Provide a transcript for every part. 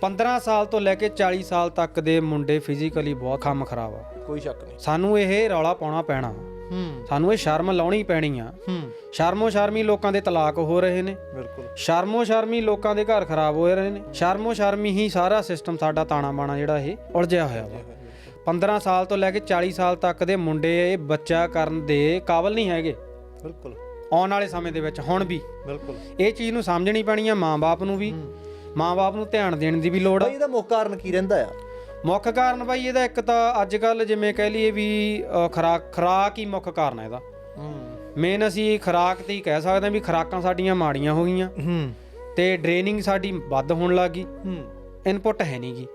15 ਸਾਲ ਤੋਂ ਲੈ ਕੇ 40 ਸਾਲ ਤੱਕ ਦੇ ਮੁੰਡੇ ਫਿਜ਼ੀਕਲੀ ਬਹੁਤ ਕੰਮ ਖਰਾਬ ਆ। ਕੋਈ ਸ਼ੱਕ ਨਹੀਂ। ਸਾਨੂੰ ਇਹ ਰੌਲਾ ਪਾਉਣਾ ਪੈਣਾ। ਹੂੰ। ਸਾਨੂੰ ਇਹ ਸ਼ਰਮ ਲਾਉਣੀ ਪੈਣੀ ਆ। ਹੂੰ। ਸ਼ਰਮੋ ਸ਼ਰਮੀ ਲੋਕਾਂ ਦੇ ਤਲਾਕ ਹੋ ਰਹੇ ਨੇ। ਬਿਲਕੁਲ। ਸ਼ਰਮੋ ਸ਼ਰਮੀ ਲੋਕਾਂ ਦੇ ਘਰ ਖਰਾਬ ਹੋ ਰਹੇ ਨੇ। ਸ਼ਰਮੋ ਸ਼ਰਮੀ ਹੀ ਸਾਰਾ ਸਿਸਟਮ ਸਾਡਾ ਤਾਣਾ ਬਾਣਾ ਜਿਹੜਾ ਇਹ ਉਲਝਿਆ ਹੋਇਆ ਵਾ। 15 ਸਾਲ ਤੋਂ ਲੈ ਕੇ 40 ਸਾਲ ਤੱਕ ਦੇ ਮੁੰਡੇ ਇਹ ਬੱਚਾ ਕਰਨ ਦੇ ਕਾਬਲ ਨਹੀਂ ਹੈਗੇ। ਬਿਲਕੁਲ। ਆਉਣ ਵਾਲੇ ਸਮੇਂ ਦੇ ਵਿੱਚ ਹੁਣ ਵੀ। ਬਿਲਕੁਲ। ਇਹ ਚੀਜ਼ ਨੂੰ ਸਮਝਣੀ ਪੈਣੀ ਆ ਮਾਂ-ਬਾਪ ਨੂੰ ਵੀ। ਮਾਂ-ਬਾਪ ਨੂੰ ਧਿਆਨ ਦੇਣ ਦੀ ਵੀ ਲੋੜ ਆ। ਬਾਈ ਇਹਦਾ ਮੁੱਖ ਕਾਰਨ ਕੀ ਰਹਿੰਦਾ ਆ? ਮੁੱਖ ਕਾਰਨ ਬਾਈ ਇਹਦਾ ਇੱਕ ਤਾਂ ਅੱਜ ਕੱਲ ਜਿਵੇਂ ਕਹਿ ਲਈਏ ਵੀ ਖੁਰਾਕ ਖੁਰਾਕ ਹੀ ਮੁੱਖ ਕਾਰਨ ਹੈ ਇਹਦਾ। ਹੂੰ। ਮੇਨ ਅਸੀਂ ਖੁਰਾਕ ਤੇ ਹੀ ਕਹਿ ਸਕਦੇ ਹਾਂ ਵੀ ਖੁਰਾਕਾਂ ਸਾਡੀਆਂ ਮਾੜੀਆਂ ਹੋ ਗਈਆਂ। ਹੂੰ। ਤੇ ਡਰੇਨਿੰਗ ਸਾਡੀ ਵੱਧ ਹੋਣ ਲੱਗ ਹੂੰ। ਇਨਪੁਟ ਹੈ ਨਹੀਂਗੀ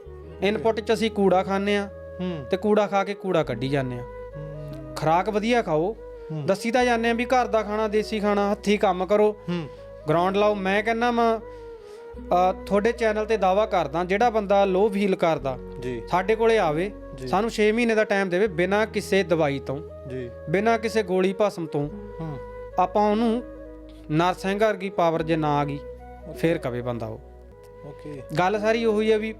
ਇਨਪੁਟ 'ਚ ਅਸੀਂ ਕੂੜਾ ਖਾਂਦੇ ਆ ਹੂੰ। ਤੇ ਕੂੜਾ ਖਾ ਕੇ ਕੂੜਾ ਕੱਢੀ ਜਾਂਦੇ ਆ ਖੁਰਾਕ ਵਧੀਆ ਖਾਓ। ਦੱਸੀ ਤਾਂ ਜਾਂਦੇ ਆ ਵੀ ਘਰ ਦਾ ਖਾਣਾ ਦੇਸੀ ਖਾਣਾ ਹੱਥੀ ਕੰਮ ਕਰੋ। ਹੂੰ। ਗਰਾਊਂਡ ਲਾਓ। ਮੈਂ ਕਹਿੰਦਾ ਮੈਂ ਤੁਹਾਡੇ ਚੈਨਲ ਤੇ ਦਾਵਾ ਕਰਦਾ ਜਿਹੜਾ ਬੰਦਾ ਲੋ ਫੀਲ ਕਰਦਾ ਜੀ। ਸਾਡੇ ਕੋਲੇ ਆਵੇ ਸਾਨੂੰ 6 ਮਹੀਨੇ ਦਾ ਟਾਈਮ ਦੇਵੇ ਬਿਨਾਂ ਕਿਸੇ ਦਵਾਈ ਤੋਂ ਜੀ। ਬਿਨਾਂ ਕਿਸੇ ਗੋਲੀ ਭਸਮ ਤੋਂ ਹੂੰ। ਆਪਾਂ ਉਹਨੂੰ ਨਰਸਿੰਘ ਵਰਗੀ ਪਾਵਰ ਜੇ ਨਾ ਆ ਗਈ ਫੇਰ ਕਵੇ ਬੰਦਾ ਉਹ। ਓਕੇ ਗੱਲ ਸਾਰੀ ਉਹੀ ਹੈ ਵੀ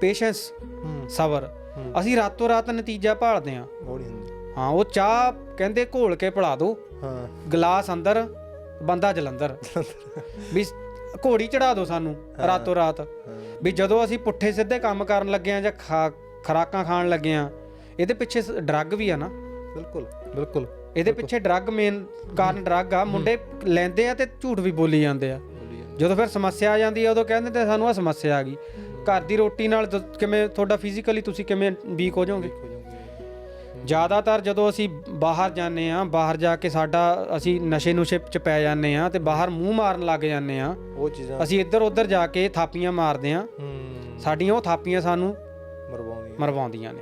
ਪੇਸ਼ੈਂਸ ਸਬਰ। ਅਸੀਂ ਰਾਤੋਂ ਰਾਤ ਨਤੀਜਾ ਭਾਲਦੇ ਹੁੰਦੀ ਹਾਂ ਉਹ ਚਾਹ ਕਹਿੰਦੇ ਘੋਲ ਕੇ ਪਿਲਾ ਦਿਓ ਹਾਂ। ਗਲਾਸ ਅੰਦਰ ਬੰਦਾ ਜਲੰਧਰ। ਵੀ ਘੋੜੀ ਚੜਾ ਦਿਓ ਸਾਨੂੰ ਰਾਤੋਂ ਰਾਤ। ਵੀ ਜਦੋਂ ਅਸੀਂ ਪੁੱਠੇ ਸਿੱਧੇ ਕੰਮ ਕਰਨ ਲੱਗੇ ਆ ਜਾਂ ਖਾ- ਖੁਰਾਕਾਂ ਖਾਣ ਲੱਗੇ ਆ ਇਹਦੇ ਪਿੱਛੇ ਡਰੱਗ ਵੀ ਆ ਨਾ। ਬਿਲਕੁਲ। ਬਿਲਕੁਲ। ਇਹਦੇ ਪਿੱਛੇ ਡਰੱਗ ਮੇਨ ਕਾਰਨ ਡਰੱਗ ਆ। ਮੁੰਡੇ ਲੈਂਦੇ ਆ ਤੇ ਝੂਠ ਵੀ ਬੋਲੀ ਜਾਂਦੇ ਆ। ਜਾਂਦੀ ਫਿਰ ਸਮੱਸਿਆ ਆ ਜਾਂਦੀ ਆ ਉਦੋਂ ਕਹਿੰਦੇ ਤੇ ਸਾਨੂੰ ਆ ਸਮੱਸਿਆ ਆ ਗਈ। ਘਰ ਦੀ ਰੋਟੀ ਨਾਲ ਕਿਵੇਂ ਤੁਹਾਡਾ ਫਿਜ਼ੀਕਲੀ ਤੁਸੀਂ ਕਿਵੇਂ ਵੀਕ ਹੋ ਜਾਓਗੇ। ਜ਼ਿਆਦਾਤਰ ਜਦੋਂ ਅਸੀਂ ਬਾਹਰ ਜਾਂਦੇ ਆ ਬਾਹਰ ਜਾ ਕੇ ਸਾਡਾ ਅਸੀਂ ਨਸ਼ੇ ਨੁਸ਼ੇ ਚ ਪੈ ਜਾਂਦੇ ਆ ਤੇ ਬਾਹਰ ਮੂੰਹ ਮਾਰਨ ਲੱਗ ਜਾਂਦੇ ਆ ਉਹ ਚੀਜ਼ਾਂ ਅਸੀਂ ਇੱਧਰ ਉੱਧਰ ਜਾ ਕੇ ਥਾਪੀਆਂ ਮਾਰਦੇ ਆ ਸਾਡੀਆਂ ਉਹ ਥਾਪੀਆਂ ਸਾਨੂੰ ਮਰਵਾਉਂਦੀ ਮਰਵਾਉਂਦੀਆਂ ਨੇ।